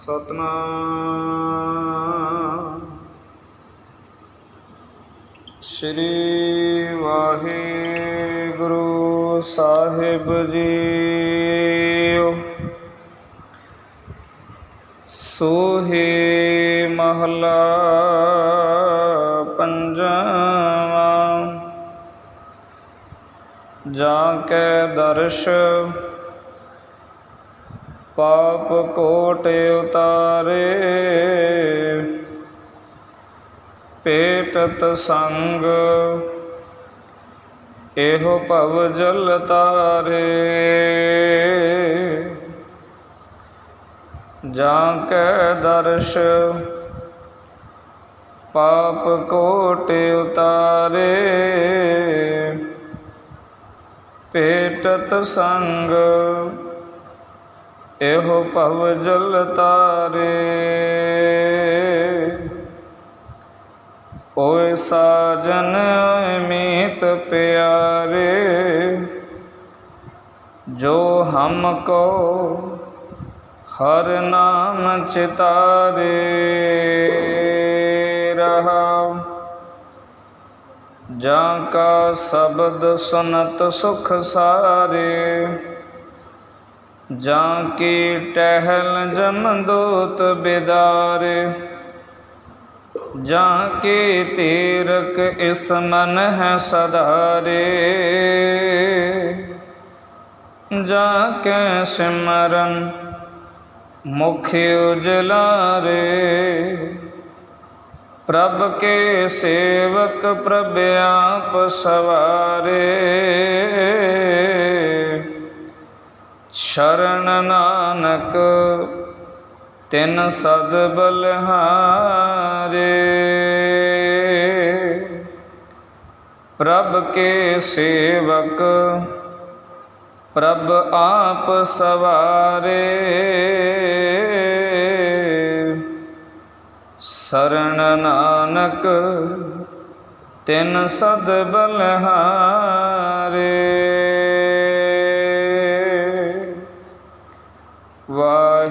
ਸਤਨਾਮ। ਸ੍ਰੀ ਵਾਹਿਗੁਰੂ ਸਾਹਿਬ ਜੀਓ। ਸੋਹੇ ਮਹਲਾ ਪੰਜਵਾ। ਜਾਂ ਕੇ ਦਰਸ਼ ਪਾਪ ਕੋਟ ਉਤਾਰੇ। ਪੇਟਤ ਸੰਗ ਇਹੋ ਭਵ ਜਲ ਤਾਰੇ। ਜਾਂ ਕੈ ਦਰਸ਼ ਪਾਪ ਕੋਟ ਉਤਾਰੇ। ਪੇਟਤ ਸੰਗ ਇਹੋ ਭਵ ਜਲ ਤਾਰੇ। ਓਏ ਸਾਜਨ ਓਏ ਮੀਤ ਪਿਆਰੇ, ਜੋ ਹਮ ਕੋ ਹਰ ਨਾਮ ਚਿਤਾਰੇ। ਰਹਾ ਜਾਂ ਕਾ ਸ਼ਬਦ ਸੁਨਤ ਸੁਖ ਸਾਰੇ ਜਾਂ ਕੀ ਟਹਿਲ ਜਮਦੋਤ ਦੋਤ ਬਿਦਾਰੇ? ਜਾਂ ਕੀ ਤੀਰਕ ਇਸ ਮਨ ਹੈ ਸਦਾਰੇ? ਜਾਂ ਕੈ ਸਿਮਰਨ ਮੁਖ ਉਜਲਾਰੇ? ਪ੍ਰਭ ਕੇ ਸੇਵਕ ਪ੍ਰਭ ਆਪ ਸਵਾਰੇ। ਸ਼ਰਨ ਨਾਨਕ, ਤਿਨ ਸਦ ਬਲਹਾਰੇ। ਪ੍ਰਭ ਕੇ ਸੇਵਕ, ਪ੍ਰਭ ਆਪ ਸਵਾਰੇ। ਸਰਣ ਨਾਨਕ, ਤਿਨ ਸਦ ਬਲਹਾਰੇ।